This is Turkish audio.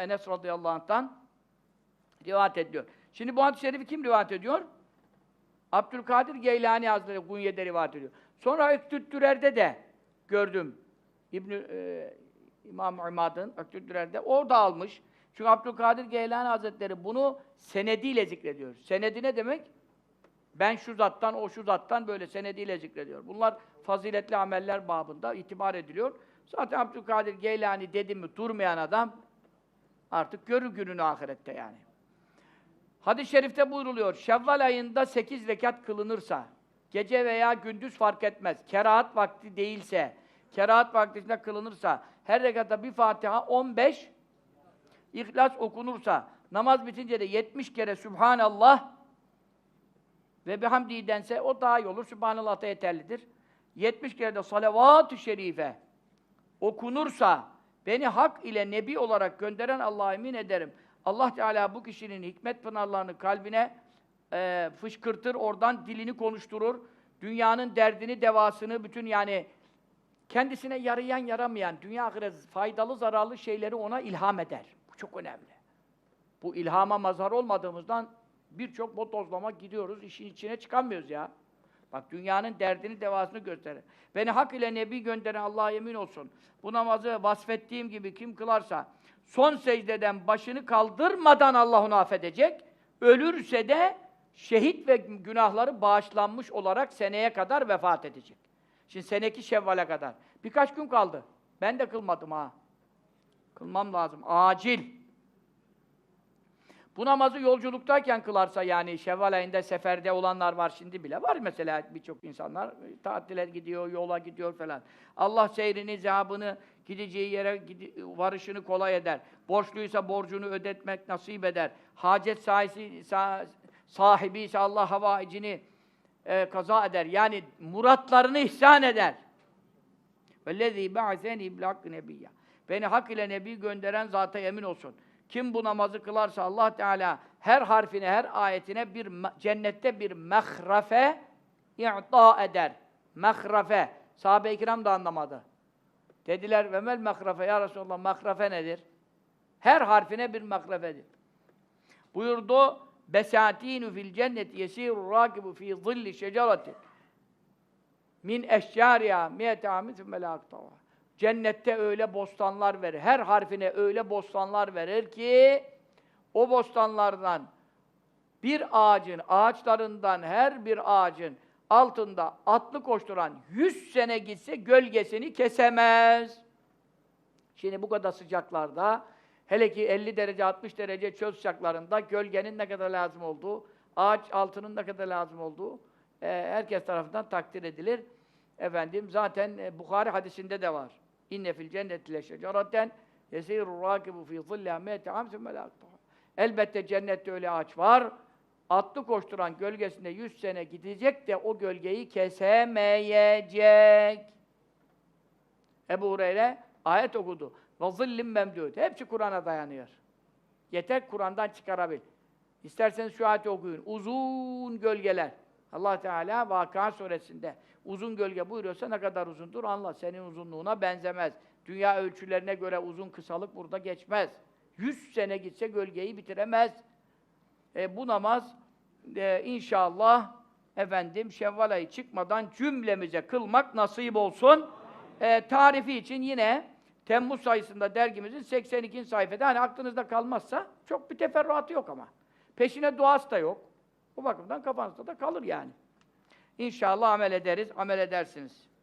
Enes radıyallahu anh'tan rivayet ediliyor. Şimdi bu hadis-i şerifi kim rivayet ediyor? Abdülkadir Geylani Hazretleri Gunye'de rivayet ediyor. Sonra Öktüttürer'de de gördüm. İbn e, İmam İmad'ın Öktüttürer'de orada almış. Çünkü Abdülkadir Geylani Hazretleri bunu senediyle zikrediyor. Senedi ne demek? Ben şu zattan, o şu zattan böyle senediyle zikrediyor. Bunlar faziletli ameller babında itibar ediliyor. Zaten Abdülkadir Geylani dedi mi durmayan adam artık görür gününü ahirette yani. Hadis-i şerifte buyruluyor. Şevval ayında 8 rekat kılınırsa, gece veya gündüz fark etmez. Kerahat vakti değilse, kerahat vaktinde kılınırsa, her rekatta bir Fatiha 15 İhlas okunursa, namaz bitince de 70 kere Sübhanallah ve bihamdi dense o daha iyi olur. Sübhanallah da yeterlidir. 70 kere de salavat-ı şerife okunursa, beni hak ile nebi olarak gönderen Allah'a emin ederim. Allah Teala bu kişinin hikmet pınarlarını kalbine e, fışkırtır, oradan dilini konuşturur. Dünyanın derdini, devasını, bütün yani kendisine yarayan, yaramayan, dünya ahiret faydalı, zararlı şeyleri ona ilham eder. Bu çok önemli. Bu ilhama mazhar olmadığımızdan birçok botozlama gidiyoruz, işin içine çıkamıyoruz ya. Bak dünyanın derdini, devasını gösterir. Beni hak ile nebi gönderen Allah'a yemin olsun. Bu namazı vasfettiğim gibi kim kılarsa son secdeden başını kaldırmadan Allah onu affedecek. Ölürse de şehit ve günahları bağışlanmış olarak seneye kadar vefat edecek. Şimdi seneki Şevval'e kadar. Birkaç gün kaldı. Ben de kılmadım ha. Kılmam lazım. Acil. Bu namazı yolculuktayken kılarsa yani Şevval ayında seferde olanlar var şimdi bile var mesela birçok insanlar tatile gidiyor, yola gidiyor falan. Allah seyrini, zehabını, gideceği yere varışını kolay eder. Borçluysa borcunu ödetmek nasip eder. Hacet sahisi, sahibi ise Allah havacini e, kaza eder. Yani muratlarını ihsan eder. Vellezî ba'seni bil hakkı nebiyya. Beni hak ile nebi gönderen zata emin olsun. Kim bu namazı kılarsa Allah Teala her harfine, her ayetine bir cennette bir mehrafe i'ta eder. Mehrafe. Sahabe-i kiram da anlamadı. Dediler ve mel mehrafe ya Resulallah mehrafe nedir? Her harfine bir mehrafedir. Buyurdu besatinu fil cenneti yesiru rakibu fi zilli şeceratin min eşcariha miyete amin sümme la. Cennette öyle bostanlar verir. Her harfine öyle bostanlar verir ki o bostanlardan bir ağacın, ağaçlarından her bir ağacın altında atlı koşturan 100 sene gitse gölgesini kesemez. Şimdi bu kadar sıcaklarda, hele ki 50 derece, 60 derece çöl sıcaklarında gölgenin ne kadar lazım olduğu, ağaç altının ne kadar lazım olduğu e, herkes tarafından takdir edilir. Efendim zaten e, Bukhari hadisinde de var. İnne fil cenneti leşeceraten yesiru rakibu fi sümme la yaktaha. Elbette cennette öyle ağaç var. Atlı koşturan gölgesinde 100 sene gidecek de o gölgeyi kesemeyecek. Ebu Hureyre ayet okudu. Ve zillim memdûd. Hepsi Kur'an'a dayanıyor. Yeter Kur'an'dan çıkarabil. İsterseniz şu ayeti okuyun. Uzun gölgeler. Allah Teala Vakıa suresinde uzun gölge buyuruyorsa ne kadar uzundur anla. Senin uzunluğuna benzemez. Dünya ölçülerine göre uzun kısalık burada geçmez. Yüz sene gitse gölgeyi bitiremez. E, bu namaz e, inşallah efendim Şevval ayı çıkmadan cümlemize kılmak nasip olsun. E, tarifi için yine Temmuz sayısında dergimizin 82. sayfada hani aklınızda kalmazsa çok bir teferruatı yok ama. Peşine duası da yok. Bu bakımdan kafanızda da kalır yani. İnşallah amel ederiz, amel edersiniz.